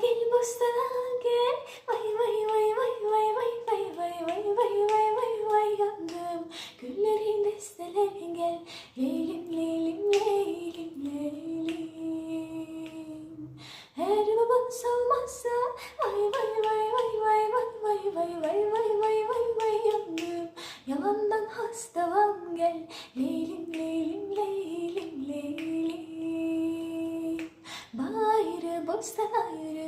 gel bostana gel Vay vay vay vay vay vay vay vay vay vay vay vay vay yandım Güllerin desteleri gel Leylim leylim leylim leylim Her baban salmazsa Vay vay vay vay vay vay vay vay vay vay vay vay vay yandım Yalandan hastalan gel Leylim leylim leylim leylim Bayrı bostan ayrı Olamam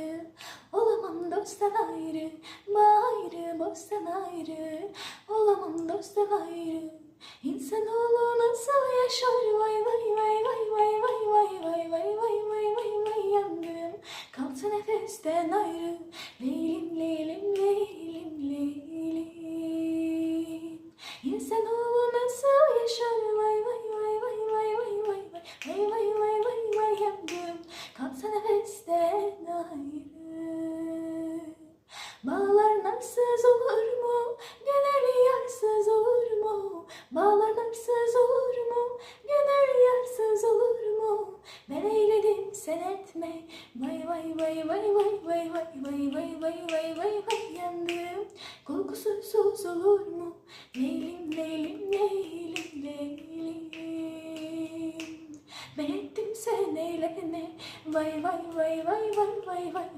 dosttan ayrı Bayrı bostan ayrı Olamam dosttan ayrı İnsanoğlu nasıl yaşar Vay vay vay vay vay vay vay vay vay vay vay vay vay yandım Kalsa nefesten ayrı Leylim leylim leylim leylim İnsanoğlu nasıl yaşar Vay vay vay vay vay vay vay vay Vay vay vay vay vay yandım Kalsa nefesten ayrı sen etme Vay vay vay vay vay vay vay vay vay vay vay vay vay yandım Korkusuz olur mu? Leylim leylim leylim leylim Ben ettim sen vay vay vay vay vay vay vay vay